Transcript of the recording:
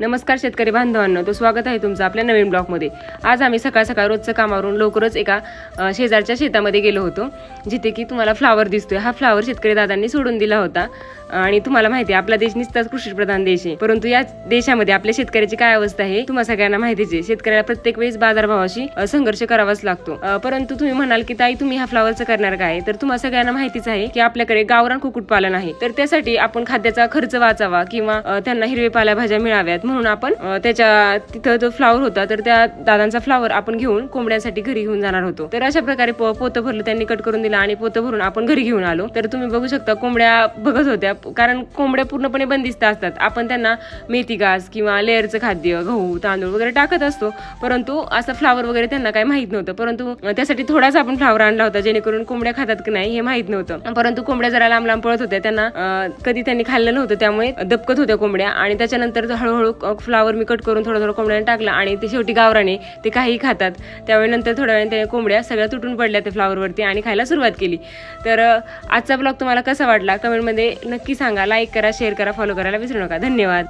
नमस्कार शेतकरी बांधवांनो तो स्वागत आहे तुमचं आपल्या नवीन ब्लॉगमध्ये. आज आम्ही सकाळ सकाळ रोजचं कामावरून लवकरच एका शेजारच्या शेतामध्ये गेलो होतो जिथे की तुम्हाला फ्लावर दिसतोय. हा फ्लावर शेतकरी दादांनी सोडून दिला होता. आणि तुम्हाला माहिती आहे आपला देश नुसताच कृषीप्रधान देश आहे. परंतु या देशामध्ये आपल्या शेतकऱ्याची काय अवस्था आहे तुम्हाला सगळ्यांना माहितीच आहे. शेतकऱ्याला प्रत्येक वेळेस बाजारभावाशी संघर्ष करावाच लागतो. परंतु तुम्ही म्हणाल की ताई तुम्ही ह्या फ्लावरचं करणार काय? तर तुम्हाला सगळ्यांना माहितीच आहे की आपल्याकडे गावरान कुक्कुटपालन आहे. तर त्यासाठी आपण खाद्याचा खर्च वाचावा किंवा त्यांना हिरवे पाल्याभाज्या मिळाव्यात. म्हणून आपण त्याच्या तिथं जो फ्लावर होता तर त्या दादांचा फ्लावर आपण घेऊन कोंबड्यांसाठी घरी घेऊन जाणार होतो. तर अशा प्रकारे पोतं भरलं त्यांनी कट करून दिलं आणि पोतं भरून आपण घरी घेऊन आलो. तर तुम्ही बघू शकता कोंबड्या बघत होत्या कारण कोंबड्या पूर्णपणे बंदिस्त असतात. आपण त्यांना मेथी घास किंवा लेअरचं खाद्य गहू तांदूळ वगैरे टाकत असतो. परंतु असं फ्लावर वगैरे त्यांना काही माहीत नव्हतं. परंतु त्यासाठी थोडासा आपण फ्लावर आणला होता जेणेकरून कोंबड्या खातात की नाही हे माहीत नव्हतं. परंतु कोंबड्या जरा लांब लांब पळत होत्या. त्यांना कधी त्यांनी खाल्लं नव्हतं. त्यामुळे दबकत होत्या कोंबड्या. आणि त्याच्यानंतर हळूहळू फ्लावर मी कट करून थोडं थोडं कोंबड्याने टाकला आणि ते शेवटी गावराने ते काही खातात. त्यावेळी नंतर थोड्या वेळाने त्या कोंबड्या सगळ्या तुटून पडल्या त्या फ्लावरवरती आणि खायला सुरुवात केली. तर आजचा ब्लॉग तुम्हाला कसा वाटला? कमेंटमध्ये नक्की सांगा. लाईक करा शेअर करा फॉलो करायला विसरू नका. धन्यवाद.